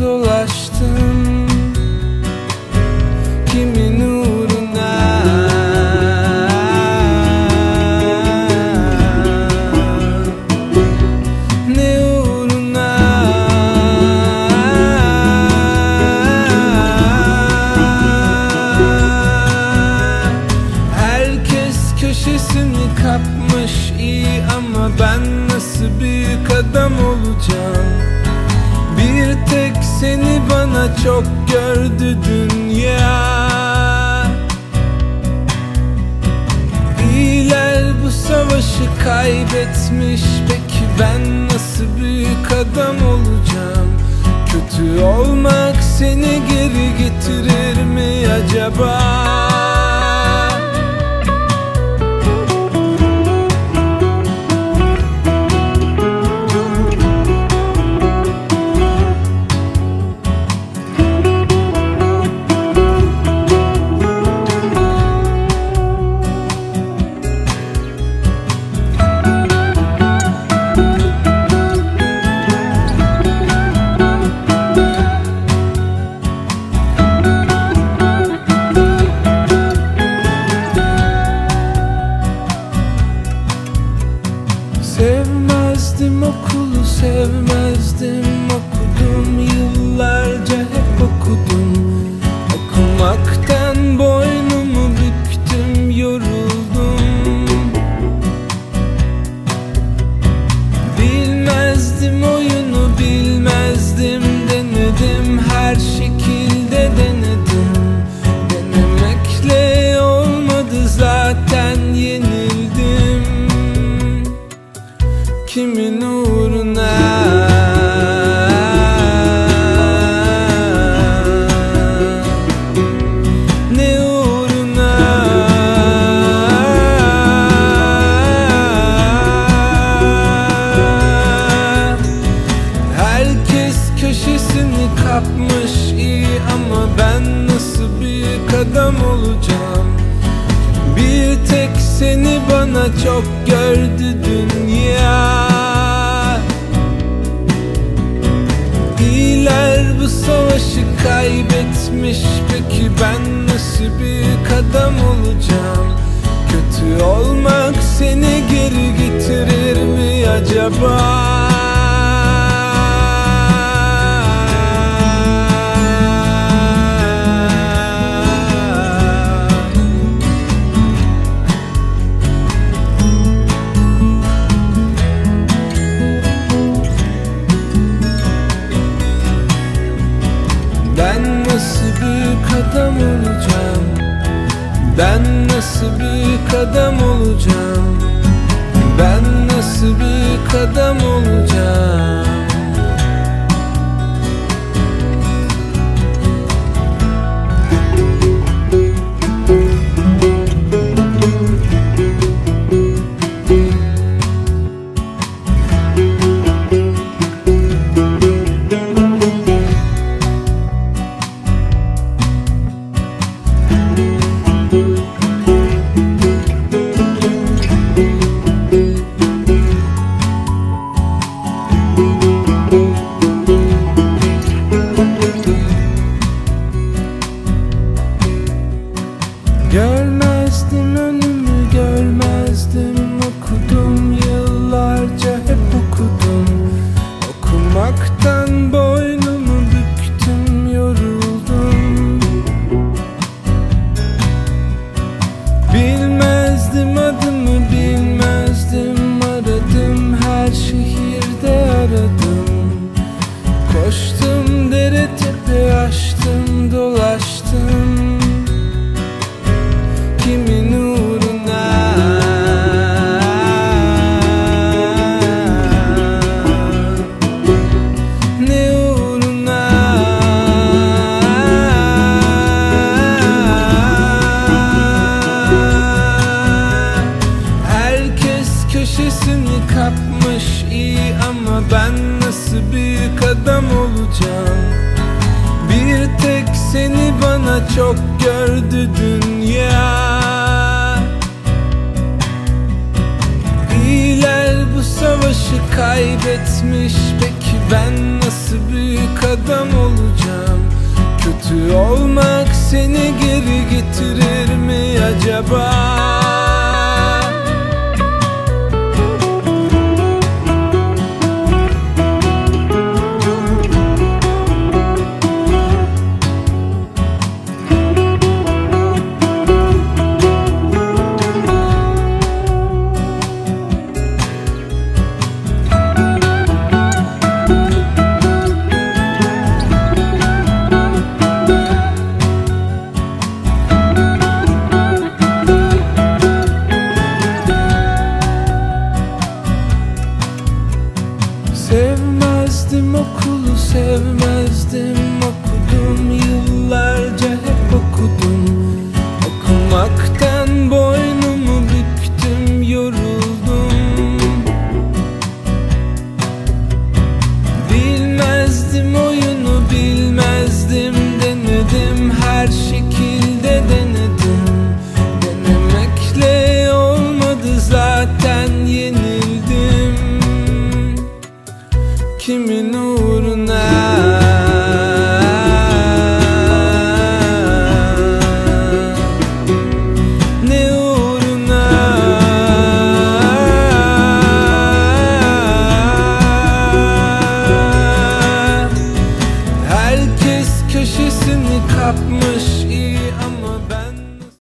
dolaştım. Kimin uğruna? Ne uğruna? Herkes köşesini kapmış iyi ama ben nasıl büyük adam olacağım. Bir tek seni bana çok gördü dünya. İyiler bu savaşı kaybetmiş. Peki ben nasıl büyük adam olacağım? Kötü olmak seni geri getirir mi acaba? Sevmezdim okudum yıllarca hep okudum. Okumaktan boynumu adam olacağım. Bir tek seni bana çok gördü dünya. İyiler bu savaşı kaybetmiş. Peki ben nasıl büyük adam olacağım? Kötü olmak seni geri getirir mi acaba? Nasıl büyük adam olacağım? Ben nasıl büyük adam olacağım? Ben nasıl büyük adam olacağım Koştum dere tepe açtım dolaştım çok gördü dünya. İyiler bu savaşı kaybetmiş. Peki Ben nasıl büyük adam olacağım? Kötü olmak seni geri getirir mi acaba